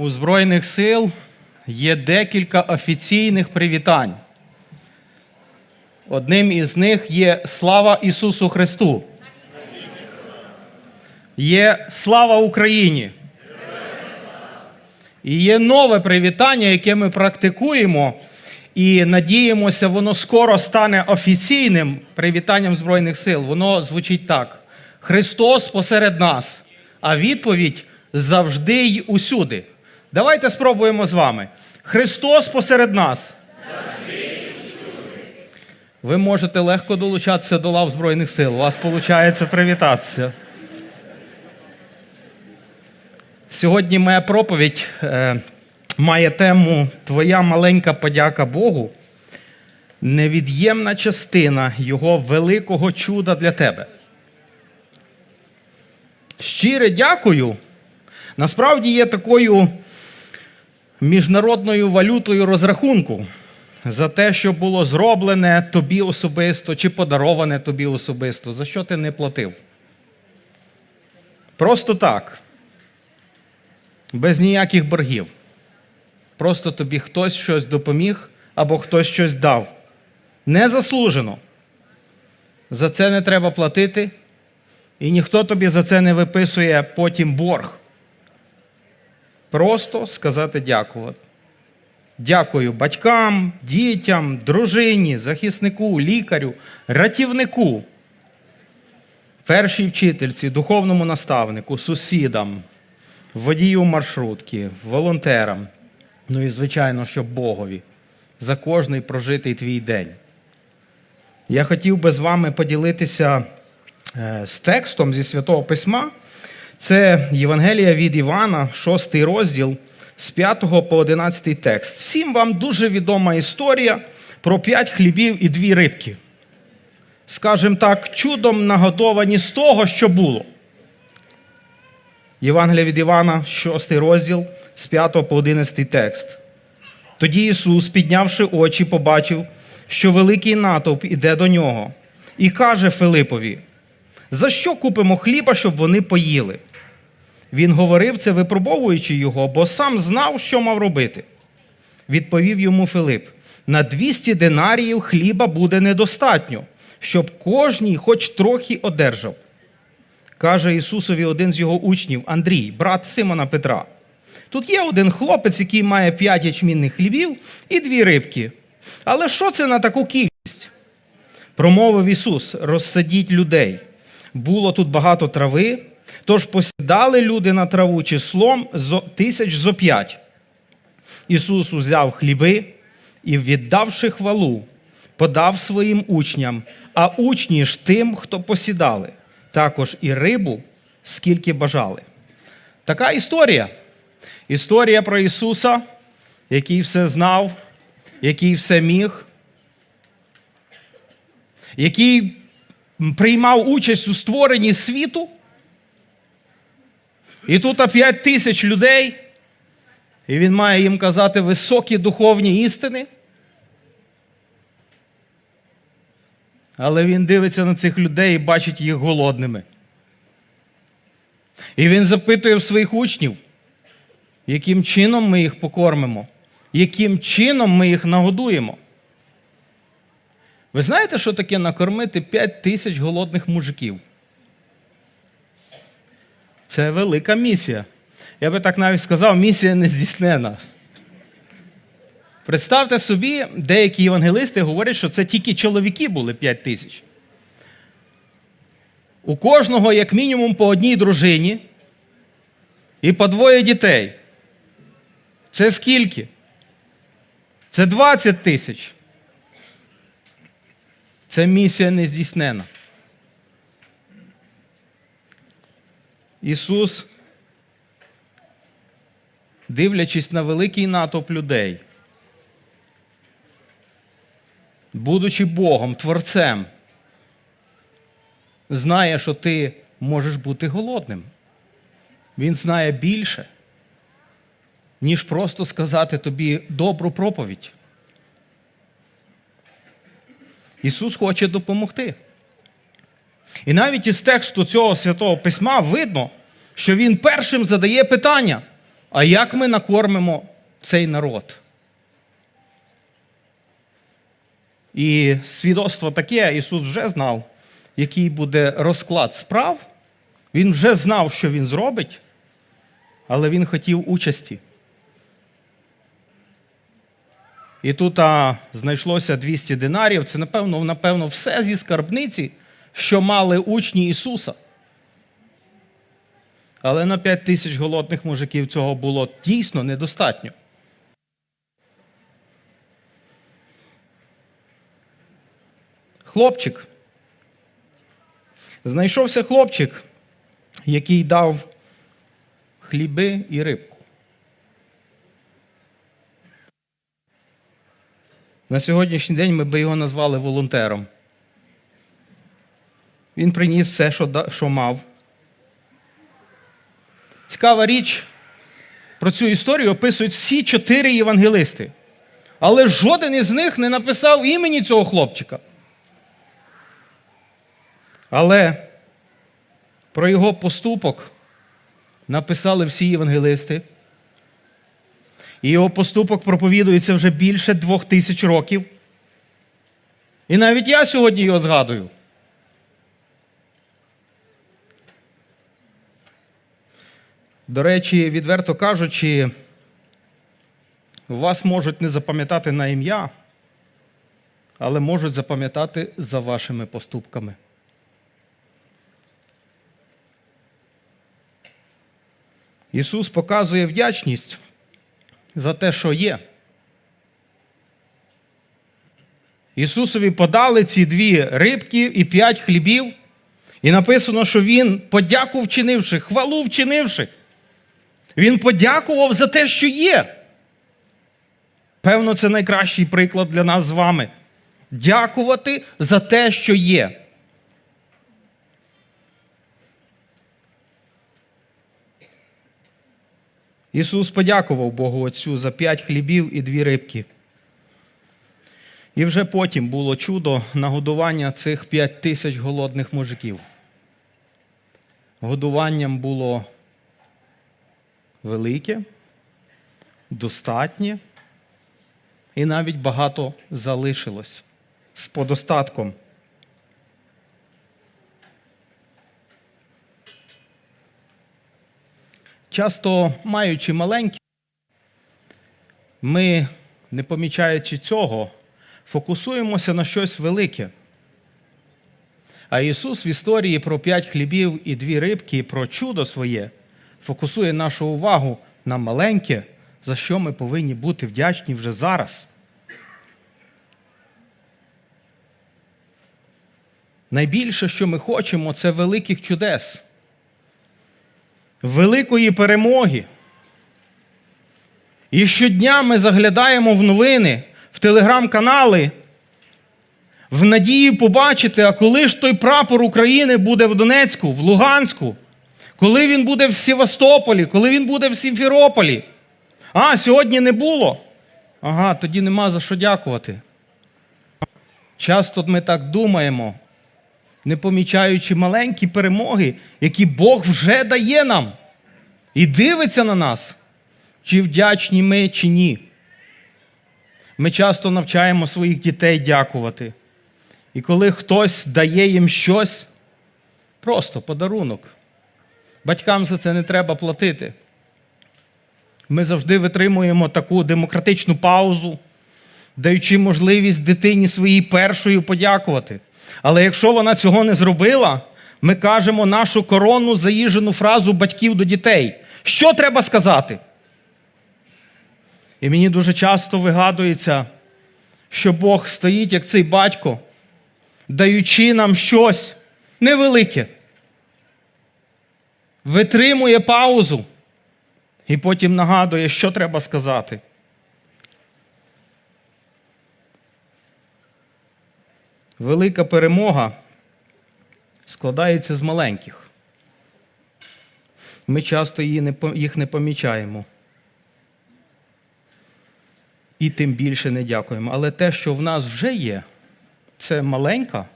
у Збройних сил є декілька офіційних привітань. Одним із них є слава Ісусу Христу. Є слава Україні. І є нове привітання, яке ми практикуємо, і надіємося, воно скоро стане офіційним привітанням Збройних сил. Воно звучить так: Христос посеред нас, а відповідь завжди й усюди. Давайте спробуємо з вами. Христос посеред нас. Ви можете легко долучатися до лав Збройних сил. У вас виходить привітатися. Сьогодні моя проповідь е, має тему Твоя маленька подяка Богу, невід'ємна частина Його великого чуда для тебе. Щире дякую. Насправді є такою міжнародною валютою розрахунку за те, що було зроблене тобі особисто чи подароване тобі особисто, за що ти не платив. Просто так без ніяких боргів. Просто тобі хтось щось допоміг або хтось щось дав. Незаслужено. За це не треба платити, і ніхто тобі за це не виписує потім борг. Просто сказати дякувати. Дякую батькам, дітям, дружині, захиснику, лікарю, ратівнику, першій вчительці, духовному наставнику, сусідам, водію маршрутки, волонтерам, ну і, звичайно, що Богові за кожний прожитий твій день. Я хотів би з вами поділитися е, з текстом зі Святого Письма. Це Євангелія від Івана, 6 розділ з 5 по 11 текст. Всім вам дуже відома історія про п'ять хлібів і дві рибки. Скажем так, чудом нагодовані з того, що було. Євангелія від Івана, 6 розділ з 5 по 11 текст. Тоді Ісус, піднявши очі, побачив, що великий натовп іде до нього, і каже Филипові: За що купимо хліба, щоб вони поїли? Він говорив це, випробовуючи його, бо сам знав, що мав робити. Відповів йому Филип: на 200 динаріїв хліба буде недостатньо, щоб кожній хоч трохи одержав. Каже Ісусові один з його учнів, Андрій, брат Симона Петра. Тут є один хлопець, який має п'ять ячмінних хлібів і дві рибки. Але що це на таку кількість? Промовив Ісус: розсадіть людей. Було тут багато трави, тож посідали люди на траву числом тисяч зо п'ять. Ісус узяв хліби і, віддавши хвалу, подав своїм учням, а учні ж тим, хто посідали, також і рибу, скільки бажали. Така історія. Історія про Ісуса, який все знав, який все міг, який приймав участь у створенні світу. І тут 5 тисяч людей, і він має їм казати високі духовні істини. Але він дивиться на цих людей і бачить їх голодними. І він запитує в своїх учнів, яким чином ми їх покормимо, яким чином ми їх нагодуємо. Ви знаєте, що таке накормити 5 тисяч голодних мужиків? Це велика місія. Я би так навіть сказав, місія не здійснена. Представте собі, деякі євангелисти говорять, що це тільки чоловіки були 5 тисяч. У кожного, як мінімум, по одній дружині і по двоє дітей. Це скільки? Це 20 тисяч. Це місія не здійснена. Ісус, дивлячись на великий натовп людей, будучи Богом, Творцем, знає, що ти можеш бути голодним. Він знає більше, ніж просто сказати тобі добру проповідь. Ісус хоче допомогти. І навіть із тексту цього святого письма видно, що Він першим задає питання: а як ми накормимо цей народ? І свідоцтво таке, Ісус вже знав, який буде розклад справ. Він вже знав, що Він зробить, але Він хотів участі. І тут а, знайшлося 200 динарів. Це, напевно, напевно, все зі скарбниці, що мали учні Ісуса. Але на 5 тисяч голодних мужиків цього було дійсно недостатньо. Хлопчик. Знайшовся хлопчик, який дав хліби і рибку. На сьогоднішній день ми би його назвали волонтером. Він приніс все, що, що мав. Цікава річ, про цю історію описують всі чотири євангелисти. Але жоден із них не написав імені цього хлопчика. Але про його поступок написали всі євангелисти. І його поступок проповідується вже більше двох тисяч років. І навіть я сьогодні його згадую. До речі, відверто кажучи, вас можуть не запам'ятати на ім'я, але можуть запам'ятати за вашими поступками. Ісус показує вдячність за те, що є. Ісусові подали ці дві рибки і п'ять хлібів, і написано, що Він подяку вчинивши, хвалу вчинивши. Він подякував за те, що є. Певно, це найкращий приклад для нас з вами. Дякувати за те, що є. Ісус подякував Богу Отцю за п'ять хлібів і дві рибки. І вже потім було чудо нагодування цих п'ять тисяч голодних мужиків. Годуванням було велике, достатнє, і навіть багато залишилось з подостатком. Часто маючи маленькі, ми, не помічаючи цього, фокусуємося на щось велике. А Ісус в історії про п'ять хлібів і дві рибки, про чудо своє, фокусує нашу увагу на маленьке, за що ми повинні бути вдячні вже зараз. Найбільше, що ми хочемо, це великих чудес, великої перемоги. І щодня ми заглядаємо в новини, в телеграм-канали, в надії побачити, а коли ж той прапор України буде в Донецьку, в Луганську, коли він буде в Севастополі, коли він буде в Сімферополі. А, сьогодні не було. Ага, тоді нема за що дякувати. Часто ми так думаємо, не помічаючи маленькі перемоги, які Бог вже дає нам, і дивиться на нас, чи вдячні ми, чи ні. Ми часто навчаємо своїх дітей дякувати. І коли хтось дає їм щось, просто подарунок. Батькам за це не треба платити. Ми завжди витримуємо таку демократичну паузу, даючи можливість дитині своїй першою подякувати. Але якщо вона цього не зробила, ми кажемо нашу коронну заїжджену фразу батьків до дітей. Що треба сказати? І мені дуже часто вигадується, що Бог стоїть, як цей батько, даючи нам щось невелике, витримує паузу і потім нагадує, що треба сказати. Велика перемога складається з маленьких. Ми часто їх не помічаємо. І тим більше не дякуємо. Але те, що в нас вже є, це маленька,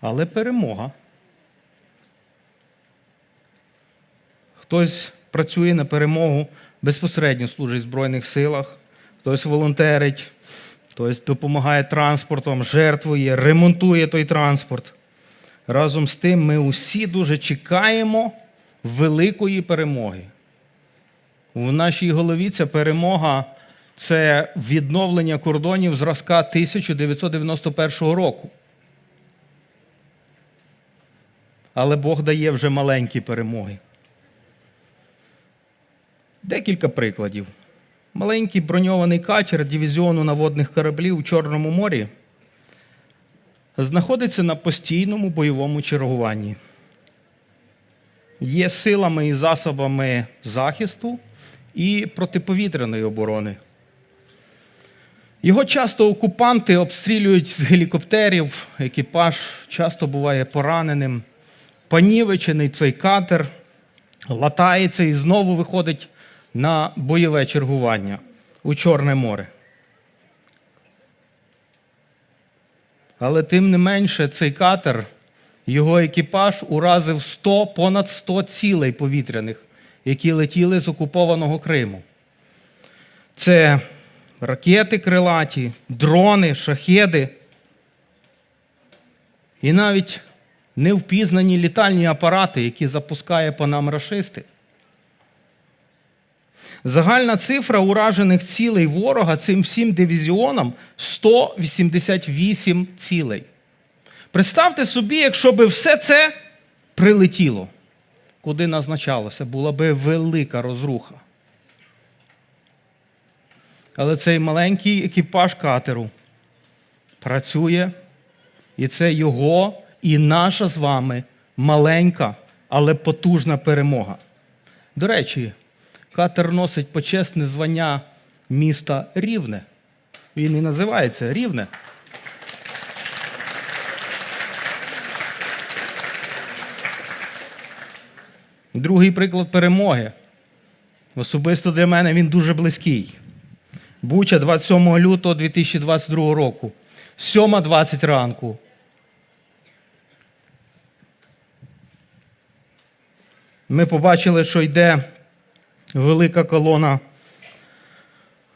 але перемога. Хтось працює на перемогу безпосередньо служить в Збройних силах, хтось волонтерить, хтось допомагає транспортом, жертвує, ремонтує той транспорт. Разом з тим, ми усі дуже чекаємо великої перемоги. У нашій голові ця перемога це відновлення кордонів зразка 1991 року. Але Бог дає вже маленькі перемоги. Декілька прикладів. Маленький броньований катер дивізіону наводних кораблів у Чорному морі знаходиться на постійному бойовому чергуванні. Є силами і засобами захисту і протиповітряної оборони. Його часто окупанти обстрілюють з гелікоптерів, екіпаж часто буває пораненим, панівечений цей катер, латається і знову виходить на бойове чергування у Чорне море. Але тим не менше цей катер, його екіпаж уразив 100, понад 100 цілей повітряних, які летіли з окупованого Криму. Це ракети крилаті, дрони, шахеди і навіть невпізнані літальні апарати, які запускає по нам рашисти. Загальна цифра уражених цілей ворога цим всім дивізіонам 188 цілей. Представте собі, якщо би все це прилетіло, куди назначалося, була би велика розруха. Але цей маленький екіпаж катеру працює, і це його і наша з вами маленька, але потужна перемога. До речі, катер носить почесне звання міста Рівне. Він і називається Рівне. Другий приклад перемоги. Особисто для мене він дуже близький. Буча 27 лютого 2022 року, 7.20 ранку. Ми побачили, що йде велика колона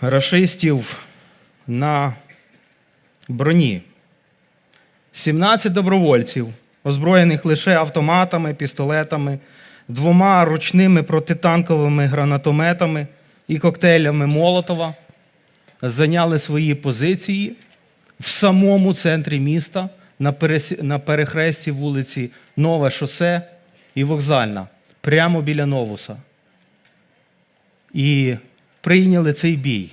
рашистів на броні. 17 добровольців, озброєних лише автоматами, пістолетами, двома ручними протитанковими гранатометами і коктейлями Молотова, зайняли свої позиції в самому центрі міста на перехресті вулиці Нове шосе і Вокзальна, прямо біля Новуса. І прийняли цей бій.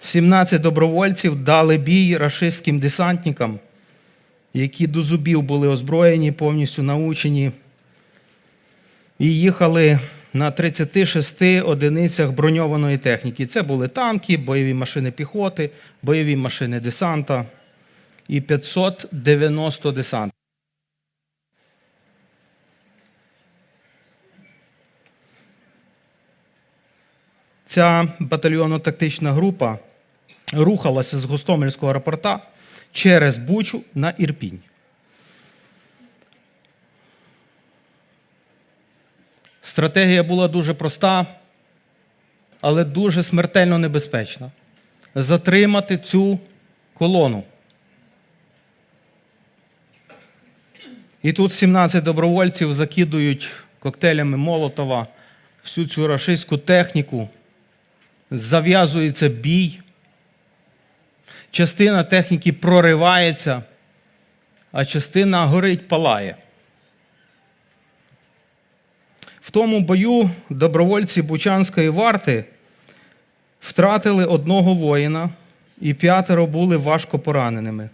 17 добровольців дали бій рашистським десантникам, які до зубів були озброєні, повністю научені, і їхали на 36 одиницях броньованої техніки. Це були танки, бойові машини піхоти, бойові машини десанта і 590 десант. Ця батальйонно-тактична група рухалася з Гостомельського аеропорта через Бучу на Ірпінь. Стратегія була дуже проста, але дуже смертельно небезпечна. Затримати цю колону. І тут 17 добровольців закидують коктейлями Молотова всю цю рашистську техніку. Зав'язується бій. Частина техніки проривається, а частина горить, палає. В тому бою добровольці Бучанської варти втратили одного воїна і п'ятеро були важко пораненими.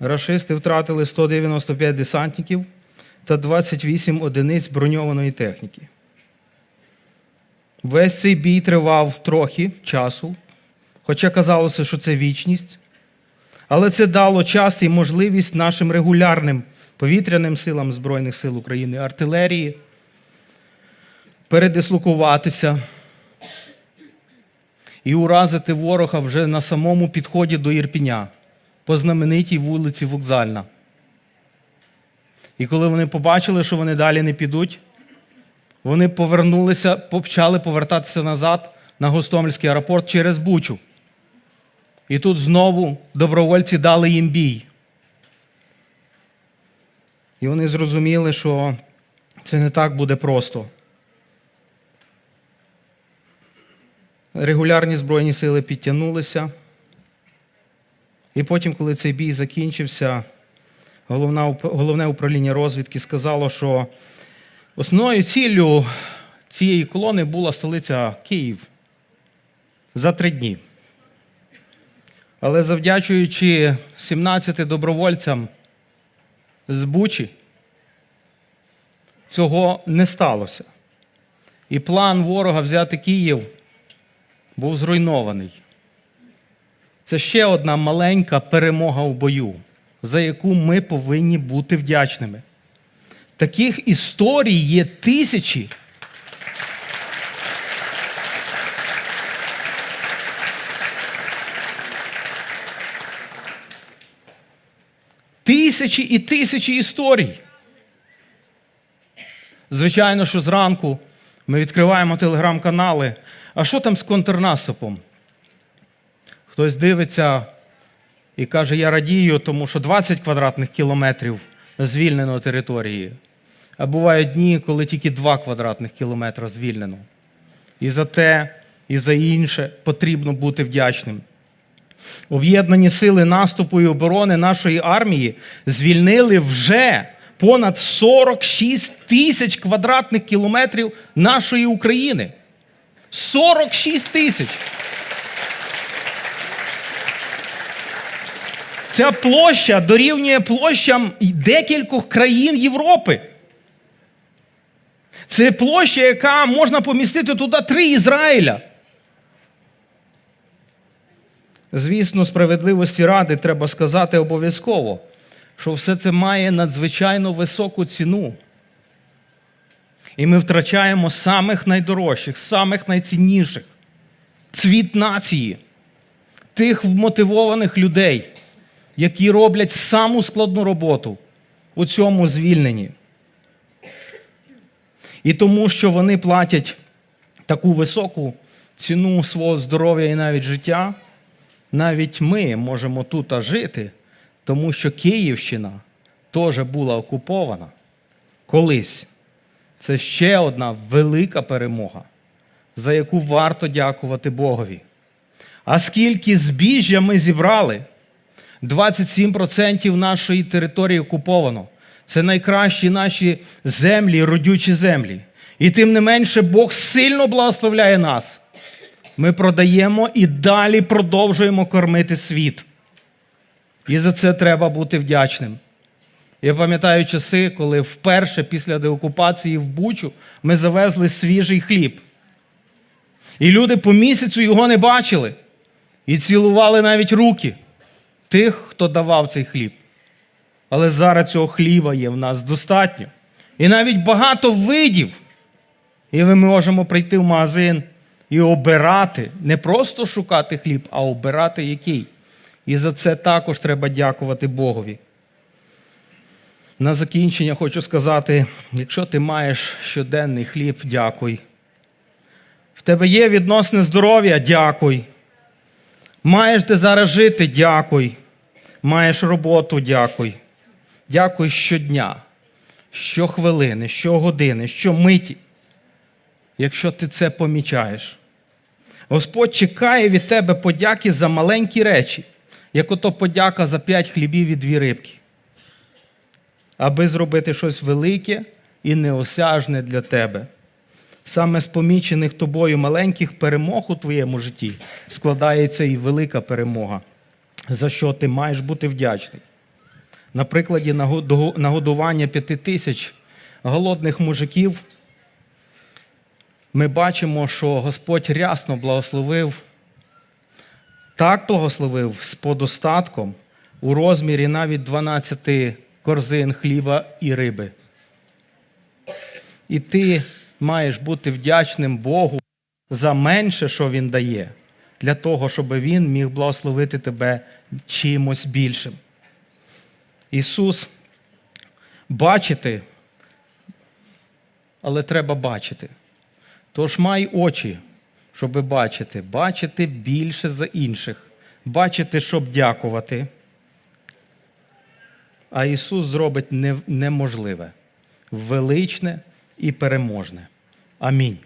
Рашисти втратили 195 десантників та 28 одиниць броньованої техніки. Весь цей бій тривав трохи часу, хоча казалося, що це вічність. Але це дало час і можливість нашим регулярним повітряним силам Збройних сил України, артилерії передислокуватися і уразити ворога вже на самому підході до Ірпіня по знаменитій вулиці Вокзальна. І коли вони побачили, що вони далі не підуть, вони повернулися, почали повертатися назад на Гостомельський аеропорт через Бучу. І тут знову добровольці дали їм бій. І вони зрозуміли, що це не так буде просто. Регулярні Збройні сили підтягнулися. І потім, коли цей бій закінчився, головне управління розвідки сказало, що основною ціллю цієї колони була столиця Київ за три дні. Але завдячуючи 17 добровольцям з Бучі, цього не сталося. І план ворога взяти Київ був зруйнований. Це ще одна маленька перемога у бою, за яку ми повинні бути вдячними. Таких історій є тисячі. Тисячі і тисячі історій. Звичайно, що зранку ми відкриваємо телеграм-канали. А що там з контрнаступом? Хтось дивиться і каже, я радію, тому що 20 квадратних кілометрів звільнено території. Бувають дні, коли тільки 2 квадратних кілометра звільнено. І за те, і за інше потрібно бути вдячним. Об'єднані сили наступу і оборони нашої армії звільнили вже понад 46 тисяч квадратних кілометрів нашої України. 46 тисяч. Ця площа дорівнює площам декількох країн Європи. Це площа, яка можна помістити туди три Ізраїля. Звісно, справедливості ради треба сказати обов'язково, що все це має надзвичайно високу ціну. І ми втрачаємо самих найдорожчих, самих найцінніших цвіт нації, тих вмотивованих людей, які роблять саму складну роботу у цьому звільненні. І тому, що вони платять таку високу ціну свого здоров'я і навіть життя, навіть ми можемо тут жити, тому що Київщина теж була окупована колись. Це ще одна велика перемога, за яку варто дякувати Богові. А скільки збіжжя ми зібрали? 27% нашої території окуповано. Це найкращі наші землі, родючі землі. І тим не менше Бог сильно благословляє нас. Ми продаємо і далі продовжуємо кормити світ. І за це треба бути вдячним. Я пам'ятаю часи, коли вперше після деокупації в Бучу ми завезли свіжий хліб. І люди по місяцю його не бачили і цілували навіть руки тих, хто давав цей хліб. Але зараз цього хліба є в нас достатньо. І навіть багато видів. І ми можемо прийти в магазин і обирати, не просто шукати хліб, а обирати який. І за це також треба дякувати Богові. На закінчення хочу сказати: якщо ти маєш щоденний хліб, дякуй. В тебе є відносне здоров'я, дякуй. Маєш де зараз жити, дякуй. Маєш роботу, дякуй. Дякуй щодня, щохвилини, щогодини, щомиті, якщо ти це помічаєш. Господь чекає від тебе подяки за маленькі речі, як ото подяка за п'ять хлібів і дві рибки, аби зробити щось велике і неосяжне для тебе. Саме з помічених тобою маленьких перемог у твоєму житті складається і велика перемога, за що ти маєш бути вдячний. На прикладі нагодування п'яти тисяч голодних мужиків ми бачимо, що Господь рясно благословив, так благословив з подостатком у розмірі навіть 12 корзин хліба і риби. І ти маєш бути вдячним Богу за менше, що Він дає, для того, щоб Він міг благословити тебе чимось більшим. Ісус Бачити, але треба бачити. Тож май очі, щоби бачити, бачити більше за інших, бачити, щоб дякувати. А Ісус зробить неможливе, величне і переможне. Амінь.